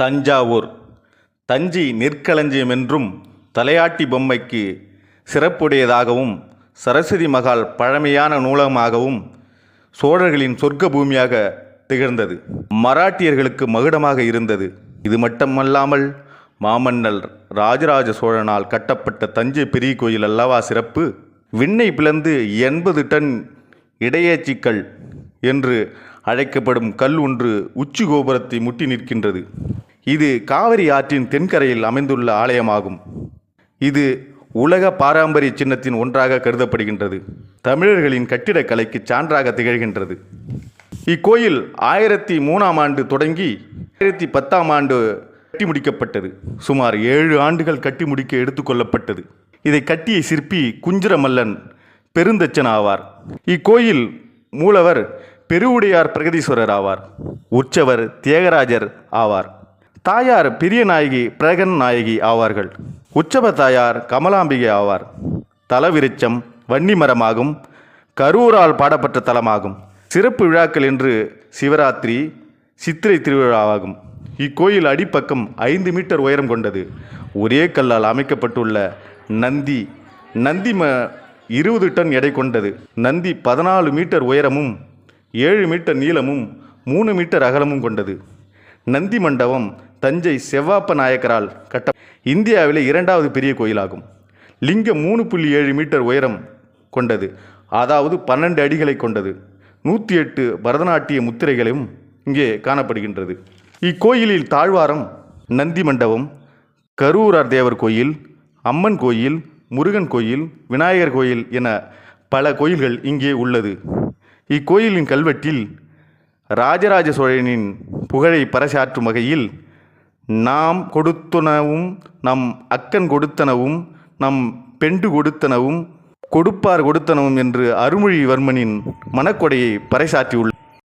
தஞ்சாவூர். தஞ்சை நெற்களஞ்சியம் என்றும் தலையாட்டி பொம்மைக்கு சிறப்புடையதாகவும் சரஸ்வதி மகால் பழமையான நூலகமாகவும் சோழர்களின் சொர்க்க பூமியாக திகழ்ந்தது. மராட்டியர்களுக்கு மகுடமாக இருந்தது. இது மட்டுமல்லாமல் மாமன்னல் ராஜராஜ சோழனால் கட்டப்பட்ட தஞ்சை பெரிய கோயில் அல்லவா சிறப்பு? விண்ணை பிளந்து எண்பது டன் இடையேச்சிக்கல் என்று அழைக்கப்படும் கல் ஒன்று உச்சி கோபுரத்தை முட்டி நிற்கின்றது. இது காவிரி ஆற்றின் தென்கரையில் அமைந்துள்ள ஆலயமாகும். இது உலக பாரம்பரிய சின்னத்தின் ஒன்றாக கருதப்படுகின்றது. தமிழர்களின் கட்டிடக்கலைக்கு சான்றாக திகழ்கின்றது. இக்கோயில் ஆயிரத்தி மூணாம் ஆண்டு தொடங்கி ஆயிரத்தி பத்தாம் ஆண்டு கட்டி முடிக்கப்பட்டது. சுமார் ஏழு ஆண்டுகள் கட்டி முடிக்க எடுத்துக்கொள்ளப்பட்டது இதை கட்டிய சிற்பி குஞ்சிரமல்லன் பெருந்தச்சன் ஆவார். இக்கோயில் மூலவர் பெருவுடையார் பிரகதீஸ்வரர் ஆவார். உற்சவர் தியாகராஜர் ஆவார். தாயார் பிரிய நாயகி பிரகன் நாயகி ஆவார்கள். உற்சவ தாயார் கமலாம்பிகை ஆவார். தலவிருச்சம் வன்னிமரமாகும் கரூரால் பாடப்பட்ட தலமாகும். சிறப்பு விழாக்கள் என்று சிவராத்திரி சித்திரை திருவிழாவாகும். இக்கோயில் அடிப்பக்கம் ஐந்து மீட்டர் உயரம் கொண்டது. ஒரே கல்லால் அமைக்கப்பட்டுள்ள நந்தி நந்தி ம இருபது டன் எடை கொண்டது. நந்தி பதினாலு மீட்டர் உயரமும் ஏழு மீட்டர் நீளமும் மூணு மீட்டர் அகலமும் கொண்டது. நந்தி மண்டபம் தஞ்சை செவ்வாப்ப நாயக்கரால் கட்ட இந்தியாவிலே இரண்டாவது பெரிய கோயிலாகும். லிங்கம் மூணு புள்ளி ஏழு மீட்டர் உயரம் கொண்டது. அதாவது பன்னெண்டு அடிகளை கொண்டது. நூற்றி எட்டு பரதநாட்டிய முத்திரைகளும் இங்கே காணப்படுகின்றது. இக்கோயிலில் தாழ்வாரம் நந்தி மண்டபம் கரூரார் தேவர் கோயில் அம்மன் கோயில் முருகன் கோயில் விநாயகர் கோயில் என பல கோயில்கள் இங்கே உள்ளது. இக்கோயிலின் கல்வெட்டில் ராஜராஜ சோழனின் புகழை பறைசாற்றும் வகையில் நாம் கொடுத்தனவும் நம் அக்கன் கொடுத்தனவும் நம் பெண்டு கொடுத்தனவும் கொடுப்பார் கொடுத்தனவும் என்று அருள்மொழிவர்மனின் மனக்கொடையை பறைசாற்றியுள்ளார்